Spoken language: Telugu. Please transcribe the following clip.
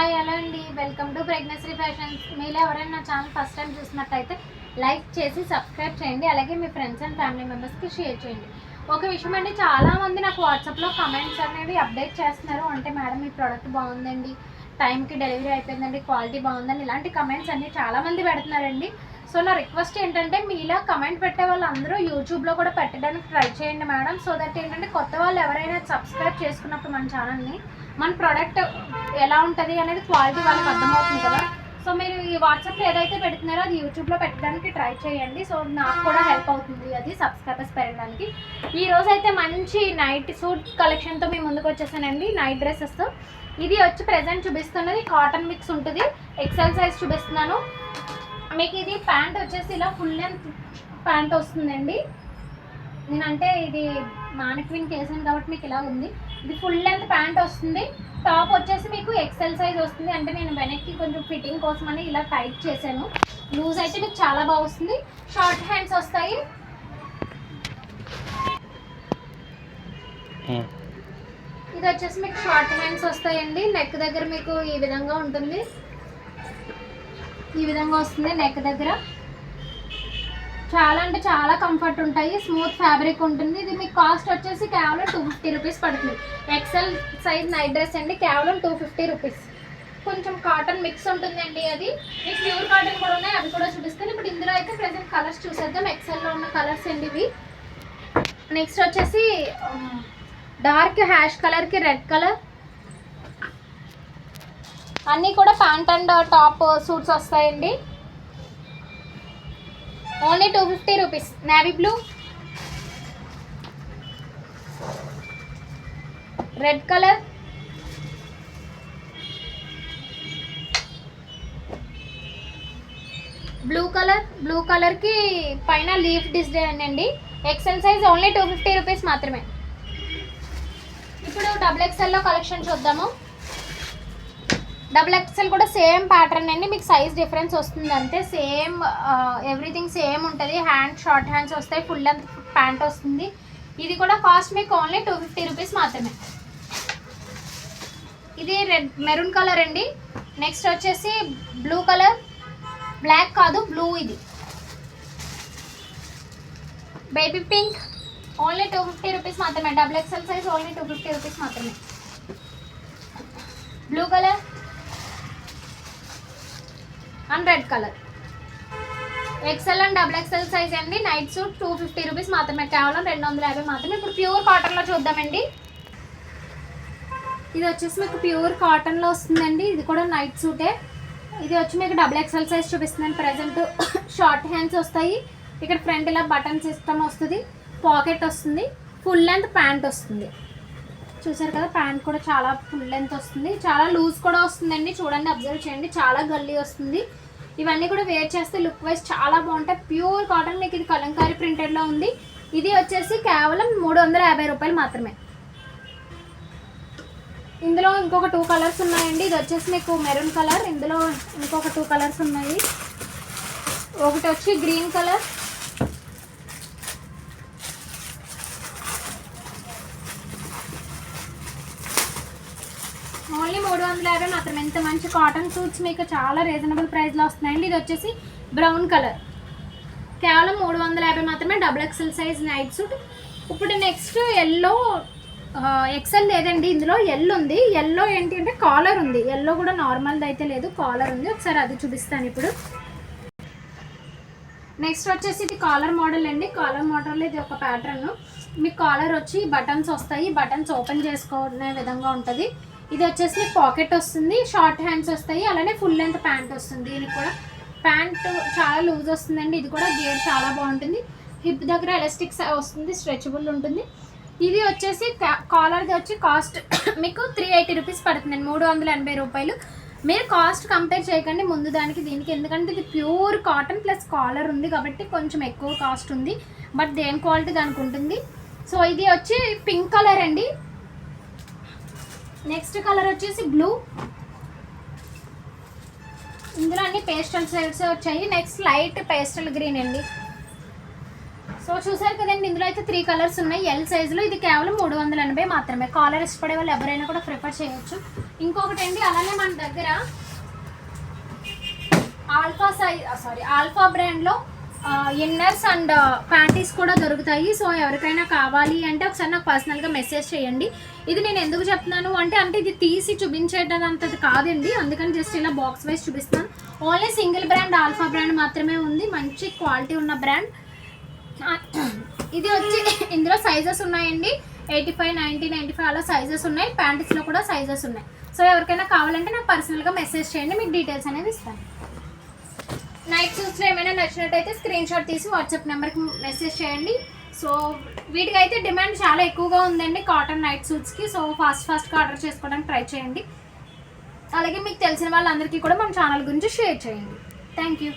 హాయ్ హలో అండి. వెల్కమ్ టు ప్రెగ్నెన్సీ ఫ్యాషన్స్ మీరు ఎవరైనా నా ఛానల్ ఫస్ట్ టైం చూసినట్టయితే లైక్ చేసి సబ్స్క్రైబ్ చేయండి. అలాగే మీ ఫ్రెండ్స్ అండ్ ఫ్యామిలీ మెంబర్స్కి షేర్ చేయండి. ఒక విషయం అండి చాలామంది నాకు వాట్సాప్లో కమెంట్స్ అనేవి అప్డేట్ చేస్తున్నారు. అంటే మేడం ఈ ప్రోడక్ట్ బాగుందండి. టైంకి డెలివరీ అయిపోయిందండి. క్వాలిటీ బాగుందండి ఇలాంటి కమెంట్స్ అన్ని చాలా మంది పెడుతున్నారండి. సో నా రిక్వెస్ట్ ఏంటంటే మీలా కమెంట్ పెట్టే వాళ్ళందరూ యూట్యూబ్లో కూడా పెట్టడానికి ట్రై చేయండి మేడం. సో దట్ ఏంటంటే కొత్త వాళ్ళు ఎవరైనా సబ్స్క్రైబ్ చేసుకున్నప్పుడు మన ఛానల్ని మన ప్రోడక్ట్ ఎలా ఉంటుంది అనేది క్వాలిటీ వాళ్ళకి అర్థమవుతుంది కదా. సో మీరు ఈ వాట్సాప్లో ఏదైతే పెడుతున్నారో అది యూట్యూబ్లో పెట్టడానికి ట్రై చేయండి. సో నాకు కూడా హెల్ప్ అవుతుంది అది సబ్స్క్రైబర్స్ పెరగడానికి. ఈ రోజు అయితే మంచి నైట్ సూట్ కలెక్షన్తో మీ ముందుకు వచ్చేసానండి. నైట్ డ్రెస్సెస్తో ఇది వచ్చి ప్రెజెంట్ చూపిస్తున్నది. కాటన్ మిక్స్ ఉంటుంది. ఎక్సెల్ సైజ్ చూపిస్తున్నాను. మీకు ఇది ప్యాంట్ వచ్చేసి ఇలా ఫుల్ లెంత్ ప్యాంట్ వస్తుందండి. నేనంటే ఇది మానిక్విన్ చేశాను కాబట్టి మీకు ఇలా ఉంది. ఇది ఫుల్ లెంత్ ప్యాంట్ వస్తుంది. టాప్ వచ్చేసి మీకు ఎక్సెల్ సైజ్ వస్తుంది. అంటే నేను వెనక్కి కొంచెం ఫిట్టింగ్ కోసం అని ఇలా టైట్ చేశాను. లూజ్ అయితే మీకు చాలా బాగా వస్తుంది. షార్ట్ హ్యాండ్స్ వస్తాయి. ఇది వచ్చేసి మీకు షార్ట్ హ్యాండ్స్ వస్తాయండి. నెక్ దగ్గర మీకు ఈ విధంగా ఉంటుంది. ఈ విధంగా వస్తుంది నెక్ దగ్గర. చాలా అంటే చాలా కంఫర్ట్ ఉంటాయి. స్మూత్ ఫ్యాబ్రిక్ ఉంటుంది. ఇది మీకు కాస్ట్ వచ్చేసి కేవలం టూ ఫిఫ్టీ రూపీస్ పడుతుంది. ఎక్సెల్ సైజ్ నైట్ డ్రెస్ అండి. కేవలం టూ ఫిఫ్టీ రూపీస్ కొంచెం కాటన్ మిక్స్ ఉంటుందండి అది. మీకు ప్యూర్ కాటన్ కూడా ఉన్నాయి. అవి కూడా చూపిస్తాను. ఇప్పుడు ఇందులో అయితే ప్రజెంట్ కలర్స్ చూసేద్దాం. ఎక్సెల్లో ఉన్న కలర్స్ అండి ఇవి. నెక్స్ట్ వచ్చేసి డార్క్ హ్యాష్ కలర్కి రెడ్ కలర్ అన్నీ కూడా ప్యాంట్ అండ్ టాప్ సూట్స్ వస్తాయండి. Only two fifty rupees. Navy blue red colour blue colour blue కలర్కి పైన లీఫ్ డిజైన్ అండి. XL size only two fifty rupees మాత్రమే. ఇప్పుడు డబుల్ ఎక్సెల్లో కలెక్షన్ చూద్దాము. డబుల్ ఎక్సెల్ కూడా సేమ్ ప్యాటర్న్ అండి. మీకు సైజ్ డిఫరెన్స్ వస్తుంది అంతే. సేమ్ ఎవ్రీథింగ్ సేమ్ ఉంటుంది. హ్యాండ్ షార్ట్ హ్యాండ్స్ వస్తాయి. ఫుల్ లెంత్ ప్యాంట్ వస్తుంది. ఇది కూడా కాస్ట్ మీకు ఓన్లీ టూ ఫిఫ్టీ రూపీస్ మాత్రమే. ఇది రెడ్ మెరూన్ కలర్ అండి. నెక్స్ట్ వచ్చేసి బ్లూ కలర్ బ్లాక్ కాదు బ్లూ ఇది. Baby pink only two fifty rupees మాత్రమే. Double XL size only two fifty rupees మాత్రమే. Blue colour and red colour. XL and double XL size అండి. Night suit two fifty rupees మాత్రమే. కేవలం రెండు వందల యాభై మాత్రమే. ఇప్పుడు ప్యూర్ కాటన్లో చూద్దామండి. ఇది వచ్చేసి మీకు ప్యూర్ కాటన్లో వస్తుందండి. ఇది కూడా నైట్ సూటే ఇది వచ్చి మీకు డబుల్ ఎక్సెల్ సైజ్ చూపిస్తున్నాను. ప్రజెంట్ షార్ట్ హ్యాండ్స్ వస్తాయి. ఇక్కడ ఫ్రంట్ ఇలా బటన్ సిస్టమ్ వస్తుంది. పాకెట్ వస్తుంది. ఫుల్ లెంత్ ప్యాంట్ వస్తుంది. చూసారు కదా ప్యాంట్ కూడా చాలా ఫుల్ లెంత్ వస్తుంది. చాలా లూజ్ కూడా వస్తుందండి. చూడండి అబ్జర్వ్ చేయండి. చాలా గల్లీ వస్తుంది. ఇవన్నీ కూడా వేర్ చేస్తే లుక్ వైజ్ చాలా బాగుంటాయి. ప్యూర్ కాటన్ మీకు ఇది కలంకారీ ప్రింటెడ్లో ఉంది. ఇది వచ్చేసి కేవలం మూడు వందల యాభై రూపాయలు మాత్రమే. ఇందులో ఇంకొక టూ కలర్స్ ఉన్నాయండి. ఇది వచ్చేసి మీకు మెరూన్ కలర్. ఇందులో ఇంకొక టూ కలర్స్ ఉన్నాయి. ఒకటి వచ్చి గ్రీన్ కలర్ ఓన్లీ మూడు వందల యాభై మాత్రం ఎంత మంచి కాటన్ సూట్స్ మీకు చాలా రీజనబుల్ ప్రైస్లో వస్తున్నాయండి. ఇది వచ్చేసి బ్రౌన్ కలర్ కేవలం మూడు వందల యాభై మాత్రమే double XL size night suit ఇప్పుడు నెక్స్ట్ ఎల్లో ఎక్సెల్ లేదండి. ఇందులో ఎల్ ఉంది. ఎల్లో ఏంటి అంటే కాలర్ ఉంది. ఎల్లో కూడా నార్మల్ది అయితే లేదు. కాలర్ ఉంది. ఒకసారి అది చూపిస్తాను ఇప్పుడు. నెక్స్ట్ వచ్చేసి ఇది కాలర్ మోడల్ అండి. కాలర్ మోడల్ ఇది ఒక ప్యాటర్న్ మీకు కాలర్ వచ్చి బటన్స్ వస్తాయి. బటన్స్ ఓపెన్ చేసుకునే విధంగా ఉంటుంది. ఇది వచ్చేసి మీకు పాకెట్ వస్తుంది షార్ట్ హ్యాండ్స్ వస్తాయి అలానే ఫుల్ లెంత్ ప్యాంట్ వస్తుంది దీనికి కూడా. ప్యాంట్ చాలా లూజ్ వస్తుందండి ఇది కూడా గేర్ చాలా బాగుంటుంది. హిప్ దగ్గర ఎలాస్టిక్స్ వస్తుంది స్ట్రెచబుల్ ఉంటుంది. ఇది వచ్చేసి కాలర్ది వచ్చి కాస్ట్ మీకు త్రీ ఎయిటీ రూపీస్ పడుతుందండి మూడు వందల ఎనభై రూపాయలు. మీరు కాస్ట్ కంపేర్ చేయకండి ముందు దానికి దీనికి. ఎందుకంటే ఇది ప్యూర్ కాటన్ ప్లస్ కాలర్ ఉంది కాబట్టి కొంచెం ఎక్కువ కాస్ట్ ఉంది. బట్ దేని క్వాలిటీ దానికి ఉంటుంది సో ఇది వచ్చి పింక్ కలర్ అండి. నెక్స్ట్ కలర్ వచ్చేసి బ్లూ ఇందులో అన్ని పేస్టల్ షేడ్స్ వచ్చాయి. నెక్స్ట్ లైట్ పేస్టల్ గ్రీన్ అండి. సో చూసారు కదండి ఇందులో అయితే త్రీ కలర్స్ ఉన్నాయి. ఎల్ సైజులో ఇది కేవలం మూడు వందల ఎనభై మాత్రమే. కాలర్ ఇష్టపడే వాళ్ళు ఎవరైనా కూడా ప్రిఫర్ చేయొచ్చు. ఇంకొకటి అండి అలానే మన దగ్గర ఆల్ఫా సైజ్ సారీ ఆల్ఫా బ్రాండ్లో ఇన్నర్స్ అండ్ ప్యాంటీస్ కూడా దొరుకుతాయి. సో ఎవరికైనా కావాలి అంటే ఒకసారి నాకు పర్సనల్గా మెసేజ్ చేయండి. ఇది నేను ఎందుకు చెప్తున్నాను అంటే అంటే ఇది తీసి చూపించేటంతది కాదండి. అందుకని జస్ట్ ఇలా బాక్స్ వైజ్ చూపిస్తున్నాను. Only single brand Alpha brand మాత్రమే ఉంది. మంచి క్వాలిటీ ఉన్న బ్రాండ్ ఇది వచ్చి ఇందులో సైజెస్ ఉన్నాయండి. Eighty five ninety ninety five అలా సైజెస్ ఉన్నాయి. ప్యాంటీస్లో కూడా సైజెస్ ఉన్నాయి. సో ఎవరికైనా కావాలంటే నాకు పర్సనల్గా మెసేజ్ చేయండి. మీకు డీటెయిల్స్ అనేది ఇస్తాను. నైట్ సూట్స్లో ఏమైనా నచ్చినట్టయితే స్క్రీన్ షాట్ తీసి వాట్సాప్ నెంబర్కి మెసేజ్ చేయండి. సో వీటికైతే డిమాండ్ చాలా ఎక్కువగా ఉందండి కాటన్ నైట్ సూట్స్కి సో ఫాస్ట్ ఫాస్ట్గా ఆర్డర్ చేసుకోవడానికి ట్రై చేయండి. అలాగే మీకు తెలిసిన వాళ్ళందరికీ కూడా మన ఛానల్ గురించి షేర్ చేయండి. Thank you